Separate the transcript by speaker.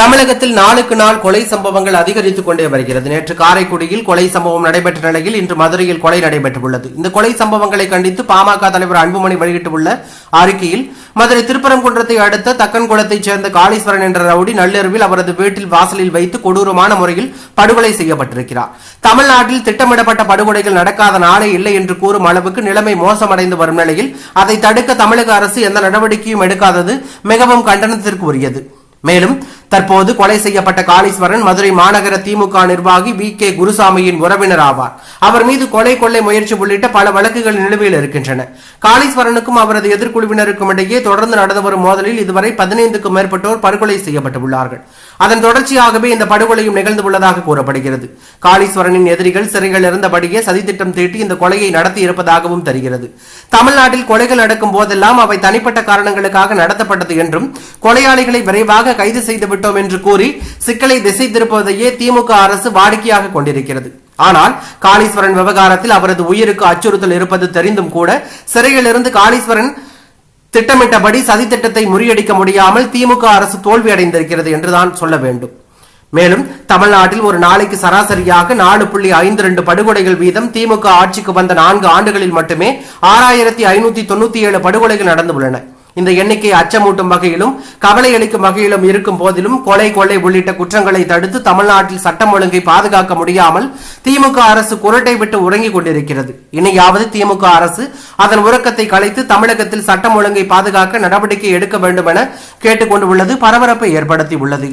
Speaker 1: தமிழகத்தில் நாளுக்கு நாள் கொலை சம்பவங்கள் அதிகரித்துக் கொண்டே வருகிறது. நேற்று காரைக்குடியில் கொலை சம்பவம் நடைபெற்ற நிலையில் இன்று மதுரையில் கொலை நடைபெற்றுள்ளது. இந்த கொலை சம்பவங்களை கண்டித்து பாமக தலைவர் அன்புமணி வெளியிட்டுள்ள அறிக்கையில் மதுரை திருப்பரங்குன்றத்தை அடுத்த தக்கன்குளத்தைச் சேர்ந்த காளீஸ்வரன் என்ற ரவுடி நள்ளிரவில் அவரது வீட்டில் வாசலில் வைத்து கொடூரமான முறையில் படுகொலை செய்யப்பட்டிருக்கிறார். தமிழ்நாட்டில் திட்டமிடப்பட்ட படுகொலைகள் நடக்காத நாளே இல்லை என்று கூறும் அளவுக்கு நிலைமை மோசமடைந்து வரும் நிலையில் அதை தடுக்க தமிழக அரசு எந்த நடவடிக்கையும் எடுக்காதது மிகவும் கண்டனத்திற்கு உரியது. மேலும் தற்போது கொலை செய்யப்பட்ட காளீஸ்வரன் மதுரை மாநகர திமுக நிர்வாகி வி கே குருசாமியின் உறவினர் ஆவார். அவர் மீது கொலை கொள்ளை முயற்சி உள்ளிட்ட பல வழக்குகள் நிலுவையில் இருக்கின்றன. காளீஸ்வரனுக்கும் அவரது எதிர்குழுவினருக்கும் இடையே தொடர்ந்து நடந்து வரும் மோதலில் இதுவரை பதினைந்துக்கும் மேற்பட்டோர் படுகொலை செய்யப்பட்டுள்ளார்கள். அதன் தொடர்ச்சியாகவே இந்த படுகொலையும் நிகழ்ந்துள்ளதாக கூறப்படுகிறது. காளீஸ்வரனின் எதிரிகள் சிறையில் இருந்தபடியே சதித்திட்டம் தீட்டி இந்த கொலையை நடத்தி இருப்பதாகவும் தெரிகிறது. தமிழ்நாட்டில் கொலைகள் நடக்கும் போதெல்லாம் அவை தனிப்பட்ட காரணங்களுக்காக நடத்தப்பட்டது என்றும் கொலையாளிகளை விரைவாக கைது செய்துவிட்டு விட்டோம் என்று கூறி சிக்கலை திசை திருப்புவதையே திமுக அரசு வாடிக்கையாக கொண்டிருக்கிறது. ஆனால் காளீஸ்வரன் விவகாரத்தில் அவரது உயிருக்கு அச்சுறுத்தல் இருப்பது தெரிந்தும் கூட சிறையிலிருந்து காளீஸ்வரன் திட்டமிட்டபடி சதித்திட்டத்தை முறியடிக்க முடியாமல் திமுக அரசு தோல்வி அடைந்திருக்கிறது என்றுதான் சொல்ல வேண்டும். மேலும் தமிழ்நாட்டில் ஒரு நாளைக்கு சராசரியாக நாலு புள்ளி ஐந்து ரெண்டு படுகொலைகள் வீதம் திமுக ஆட்சிக்கு வந்த நான்கு ஆண்டுகளில் மட்டுமே ஆறாயிரத்தி ஐநூத்தி தொண்ணூத்தி ஏழு படுகொலைகள் நடந்துள்ளன இந்த எண்ணிக்கை அச்சமூட்டும் வகையிலும் கவலை அளிக்கும் வகையிலும் இருக்கும் போதிலும் கொலை கொள்ளை உள்ளிட்ட குற்றங்களை தடுத்து தமிழ்நாட்டில் சட்டம் ஒழுங்கை பாதுகாக்க முடியாமல் திமுக அரசு குரட்டை விட்டு உறங்கிக் கொண்டிருக்கிறது. இனியாவது திமுக அரசு அதன் உறக்கத்தை கலைத்து தமிழகத்தில் சட்டம் ஒழுங்கை பாதுகாக்க நடவடிக்கை எடுக்க வேண்டும் என கேட்டுக்கொண்டுள்ளது பரபரப்பை ஏற்படுத்தி உள்ளது